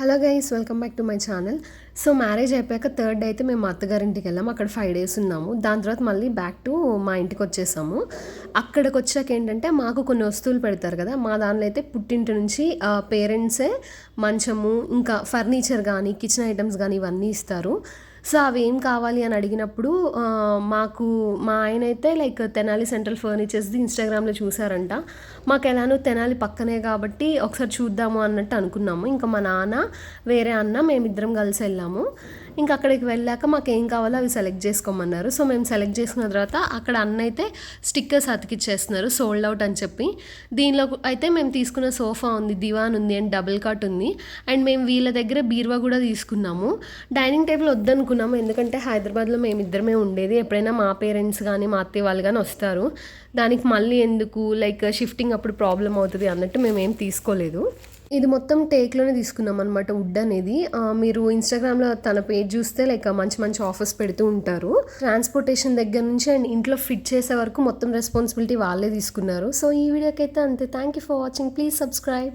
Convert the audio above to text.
Hello guys welcome back to my channel. So marriage అయిపోయాక third day అయితే మేము అత్తగారింటికి వెళ్ళాము అక్కడ ఫైవ్ డేస్ ఉన్నాము. దాని తర్వాత మళ్ళీ బ్యాక్ టు మా ఇంటికి వచ్చేసాము. అక్కడికి వచ్చాక ఏంటంటే మాకు కొన్ని వస్తువులు పెడతారు కదా మా దానిలో అయితే పుట్టింటి నుంచి పేరెంట్సే మంచము ఇంకా ఫర్నిచర్ కానీ కిచెన్ ఐటమ్స్ కానీ ఇవన్నీ ఇస్తారు. సో అవి ఏం కావాలి అని అడిగినప్పుడు మాకు మా ఆయన అయితే లైక్ తెనాలి సెంట్రల్ ఫర్నిచర్స్ది ఇన్స్టాగ్రామ్లో చూసారంట. మాకు ఎలానో తెనాలి పక్కనే కాబట్టి ఒకసారి చూద్దాము అన్నట్టు అనుకున్నాము. ఇంకా మా నాన్న వేరే అన్న మేమిద్దరం కలిసి వెళ్ళాము. ఇంకా అక్కడికి వెళ్ళాక మాకు ఏం కావాలో అవి సెలెక్ట్ చేసుకోమన్నారు. సో మేము సెలెక్ట్ చేసుకున్న తర్వాత అక్కడ అన్న అయితే స్టిక్కర్స్ అతికిచ్చేస్తున్నారు సోల్డ్ అవుట్ అని చెప్పి. దీనిలో అయితే మేము తీసుకున్న సోఫా ఉంది దివాన్ ఉంది అండ్ డబుల్ కాట్ ఉంది. అండ్ మేము వీళ్ళ దగ్గర బీరువా కూడా తీసుకున్నాము. డైనింగ్ టేబుల్ వద్దనుకున్నాము ఎందుకంటే హైదరాబాద్లో మేము ఇద్దరమే ఉండేది. ఎప్పుడైనా మా పేరెంట్స్ కానీ మా అత్తయ్య వాళ్ళు కానీ వస్తారు. దానికి మళ్ళీ ఎందుకు? లైక్ షిఫ్టింగ్ అప్పుడు ప్రాబ్లం అవుతుంది అన్నట్టు మేము తీసుకోలేదు. ఇది మొత్తం టేక్లోనే తీసుకున్నాం అనమాట వుడ్ అనేది. మీరు ఇన్స్టాగ్రామ్లో తన పేజ్ చూస్తే లైక్ మంచి మంచి ఆఫర్స్ పెడుతూ ఉంటారు. ట్రాన్స్పోర్టేషన్ దగ్గర నుంచి అండ్ ఇంట్లో ఫిట్ చేసే వరకు మొత్తం రెస్పాన్సిబిలిటీ వాళ్ళే తీసుకున్నారు. సో ఈ వీడియోకి అయితే అంతే. Thank you for watching please subscribe